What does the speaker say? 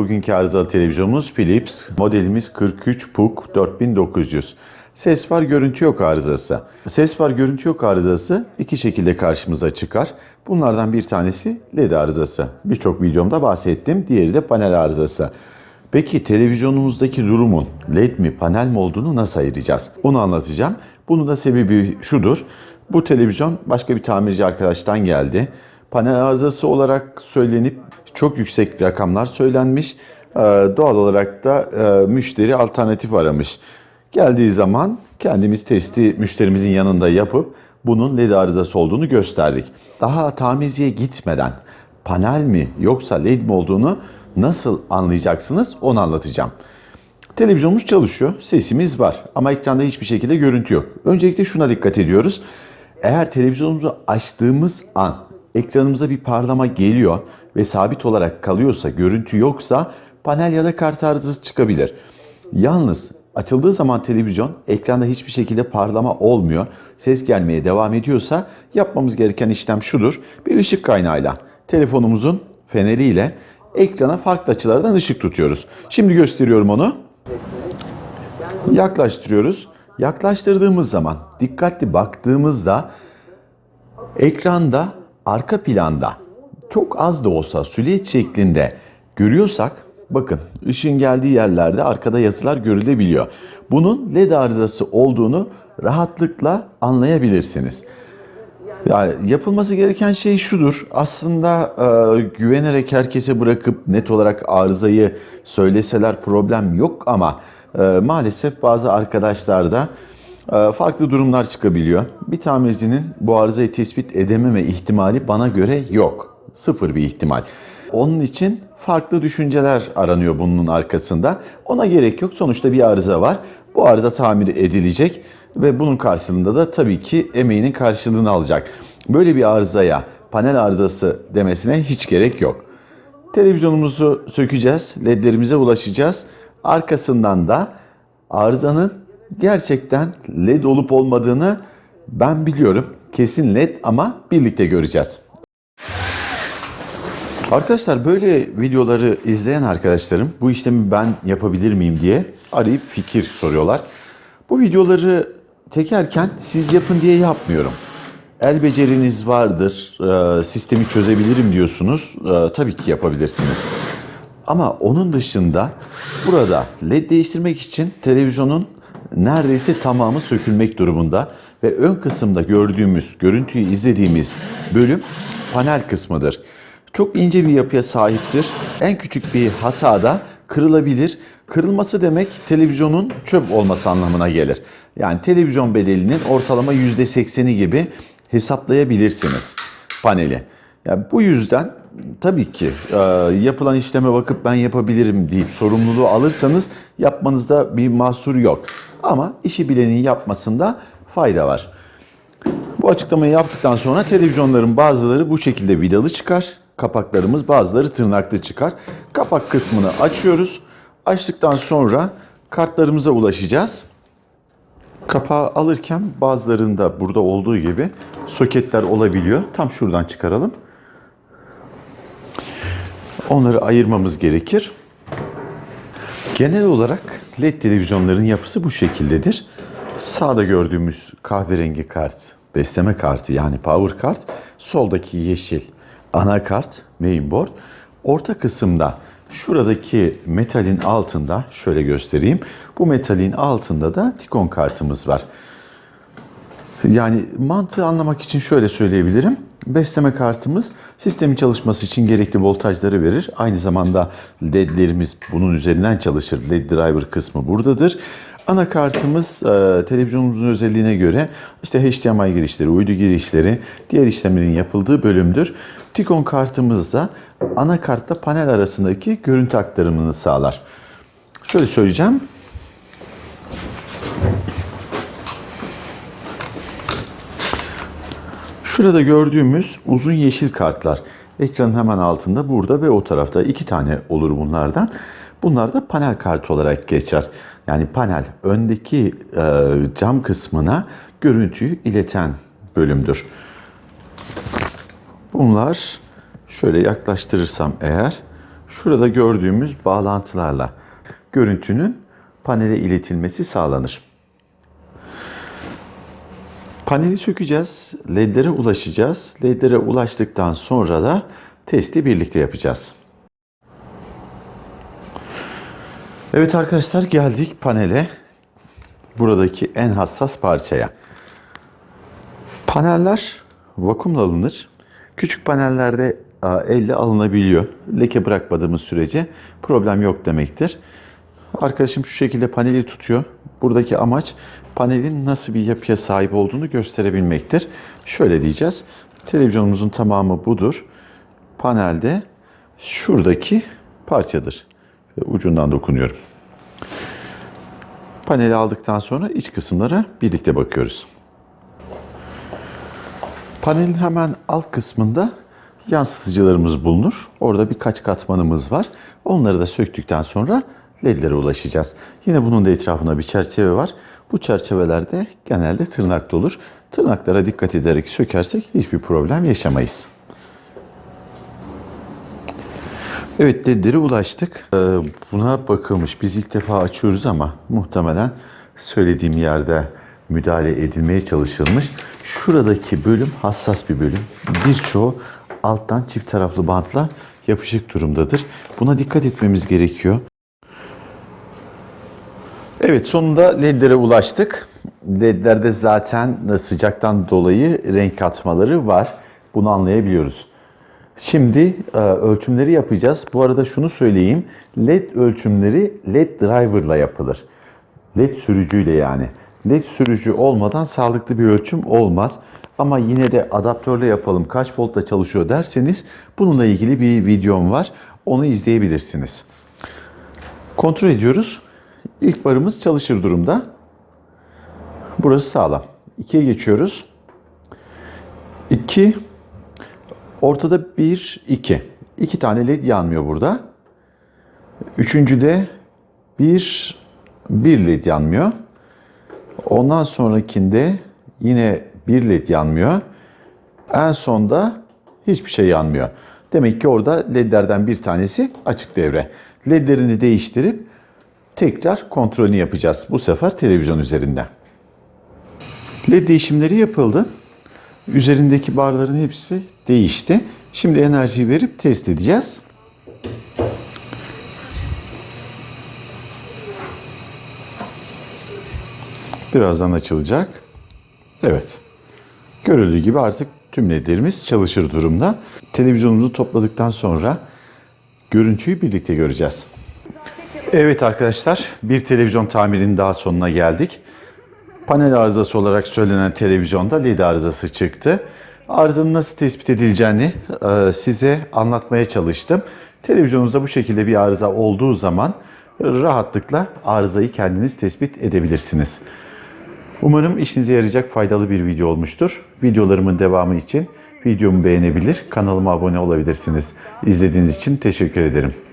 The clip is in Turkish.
Bugünkü arızalı televizyonumuz Philips. Modelimiz 43 PUK 4900. Ses var, görüntü yok arızası. Ses var, görüntü yok arızası iki şekilde karşımıza çıkar. Bunlardan bir tanesi LED arızası. Birçok videomda bahsettim. Diğeri de panel arızası. Peki televizyonumuzdaki durumun LED mi panel mi olduğunu nasıl ayıracağız? Onu anlatacağım. Bunun da sebebi şudur. Bu televizyon başka bir tamirci arkadaştan geldi. Panel arızası olarak söylenip çok yüksek rakamlar söylenmiş. Ee, Doğal olarak da e, müşteri alternatif aramış. Geldiği zaman kendimiz testi müşterimizin yanında yapıp bunun LED arızası olduğunu gösterdik. Daha tamirciye gitmeden panel mi yoksa LED mi olduğunu nasıl anlayacaksınız onu anlatacağım. Televizyonumuz çalışıyor, sesimiz var ama ekranda hiçbir şekilde görüntü yok. Öncelikle şuna dikkat ediyoruz. Eğer televizyonumuzu açtığımız an ekranımıza bir parlama geliyor ve sabit olarak kalıyorsa, görüntü yoksa panel ya da kart arızası çıkabilir. Yalnız açıldığı zaman televizyon ekranda hiçbir şekilde parlama olmuyor. Ses gelmeye devam ediyorsa yapmamız gereken işlem şudur. Bir ışık kaynağıyla telefonumuzun feneriyle ekrana farklı açılardan ışık tutuyoruz. Şimdi gösteriyorum onu. Yaklaştırıyoruz. Yaklaştırdığımız zaman dikkatli baktığımızda ekranda arka planda çok az da olsa süliyet şeklinde görüyorsak bakın ışığın geldiği yerlerde arkada yazılar görülebiliyor. Bunun LED arızası olduğunu rahatlıkla anlayabilirsiniz. Yani yapılması gereken şey şudur. Aslında e, güvenerek herkese bırakıp net olarak arızayı söyleseler problem yok ama e, maalesef bazı arkadaşlarda e, farklı durumlar çıkabiliyor. Bir tamircinin bu arızayı tespit edememe ihtimali bana göre yok. Sıfır bir ihtimal. Onun için farklı düşünceler aranıyor bunun arkasında. Ona gerek yok. Sonuçta bir arıza var. Bu arıza tamir edilecek ve bunun karşılığında da tabii ki emeğinin karşılığını alacak. Böyle bir arızaya panel arızası demesine hiç gerek yok. Televizyonumuzu sökeceğiz, ledlerimize ulaşacağız. Arkasından da arızanın gerçekten led olup olmadığını ben biliyorum. Kesin led ama birlikte göreceğiz. Arkadaşlar böyle videoları izleyen arkadaşlarım bu işlemi ben yapabilir miyim diye arayıp fikir soruyorlar. Bu videoları çekerken siz yapın diye yapmıyorum. El beceriniz vardır, e, sistemi çözebilirim diyorsunuz. E, Tabii ki yapabilirsiniz. Ama onun dışında burada led değiştirmek için televizyonun neredeyse tamamı sökülmek durumunda ve ön kısımda gördüğümüz, görüntüyü izlediğimiz bölüm panel kısmıdır. Çok ince bir yapıya sahiptir. En küçük bir hatada kırılabilir. Kırılması demek televizyonun çöp olması anlamına gelir. Yani televizyon bedelinin ortalama %80'i gibi hesaplayabilirsiniz paneli. Yani bu yüzden tabii ki e, yapılan işleme bakıp ben yapabilirim deyip sorumluluğu alırsanız yapmanızda bir mahsur yok. Ama işi bilenin yapmasında fayda var. Bu açıklamayı yaptıktan sonra televizyonların bazıları bu şekilde vidalı çıkar. Kapaklarımız bazıları tırnaklı çıkar. Kapak kısmını açıyoruz. Açtıktan sonra kartlarımıza ulaşacağız. Kapağı alırken bazılarında burada olduğu gibi soketler olabiliyor. Tam şuradan çıkaralım. Onları ayırmamız gerekir. Genel olarak LED televizyonların yapısı bu şekildedir. Sağda gördüğümüz kahverengi kart, besleme kartı yani power kart, soldaki yeşil anakart, mainboard. Orta kısımda şuradaki metalin altında şöyle göstereyim. Bu metalin altında da Tikon kartımız var. Yani mantığı anlamak için şöyle söyleyebilirim. Besleme kartımız sistemin çalışması için gerekli voltajları verir. Aynı zamanda ledlerimiz bunun üzerinden çalışır. Led driver kısmı buradadır. Anakartımız e, televizyonumuzun özelliğine göre işte HDMI girişleri, uydu girişleri, diğer işlemlerin yapıldığı bölümdür. Tikon kartımız da anakartla panel arasındaki görüntü aktarımını sağlar. Şöyle söyleyeceğim. Şurada gördüğümüz uzun yeşil kartlar. Ekranın hemen altında burada ve o tarafta iki tane olur bunlardan. Bunlar da panel kartı olarak geçer. Yani panel öndeki e, cam kısmına görüntüyü ileten bölümdür. Bunlar şöyle yaklaştırırsam eğer şurada gördüğümüz bağlantılarla görüntünün panele iletilmesi sağlanır. Paneli sökeceğiz, ledlere ulaşacağız. Ledlere ulaştıktan sonra da testi birlikte yapacağız. Evet arkadaşlar geldik panele. Buradaki en hassas parçaya. Paneller vakumla alınır. Küçük panellerde elle alınabiliyor. Leke bırakmadığımız sürece problem yok demektir. Arkadaşım şu şekilde paneli tutuyor. Buradaki amaç panelin nasıl bir yapıya sahip olduğunu gösterebilmektir. Şöyle diyeceğiz. Televizyonumuzun tamamı budur. Panelde şuradaki parçadır. Ucundan dokunuyorum. Paneli aldıktan sonra iç kısımlara birlikte bakıyoruz. Panelin hemen alt kısmında yansıtıcılarımız bulunur. Orada birkaç katmanımız var. Onları da söktükten sonra ledlere ulaşacağız. Yine bunun da etrafında bir çerçeve var. Bu çerçevelerde genelde tırnaklı olur. Tırnaklara dikkat ederek sökersek hiçbir problem yaşamayız. Evet ledlere ulaştık. Ee, Buna bakılmış. Biz ilk defa açıyoruz ama muhtemelen söylediğim yerde müdahale edilmeye çalışılmış. Şuradaki bölüm hassas bir bölüm. Birçoğu alttan çift taraflı bantla yapışık durumdadır. Buna dikkat etmemiz gerekiyor. Evet sonunda ledlere ulaştık. Ledlerde zaten sıcaktan dolayı renk katmaları var. Bunu anlayabiliyoruz. Şimdi e, ölçümleri yapacağız. Bu arada şunu söyleyeyim. LED ölçümleri LED driver'la yapılır. LED sürücüyle yani. LED sürücü olmadan sağlıklı bir ölçüm olmaz. Ama yine de adaptörle yapalım, kaç voltla çalışıyor derseniz bununla ilgili bir videom var. Onu izleyebilirsiniz. Kontrol ediyoruz. İlk barımız çalışır durumda. Burası sağlam. 2'ye geçiyoruz. 2 Ortada 1 2. 2 tane led yanmıyor burada. Üçüncüde 1 1 led yanmıyor. Ondan sonrakinde yine 1 led yanmıyor. En sonda hiçbir şey yanmıyor. Demek ki orada ledlerden bir tanesi açık devre. Ledlerini değiştirip tekrar kontrolünü yapacağız. Bu sefer televizyon üzerinde. LED değişimleri yapıldı. Üzerindeki barların hepsi değişti. Şimdi enerjiyi verip test edeceğiz. Birazdan açılacak. Evet. Görüldüğü gibi artık tüm ledlerimiz çalışır durumda. Televizyonumuzu topladıktan sonra görüntüyü birlikte göreceğiz. Evet arkadaşlar, bir televizyon tamirinin daha sonuna geldik. Panel arızası olarak söylenen televizyonda led arızası çıktı. Arızanın nasıl tespit edileceğini e, size anlatmaya çalıştım. Televizyonunuzda bu şekilde bir arıza olduğu zaman rahatlıkla arızayı kendiniz tespit edebilirsiniz. Umarım işinize yarayacak faydalı bir video olmuştur. Videolarımın devamı için videomu beğenebilir, kanalıma abone olabilirsiniz. İzlediğiniz için teşekkür ederim.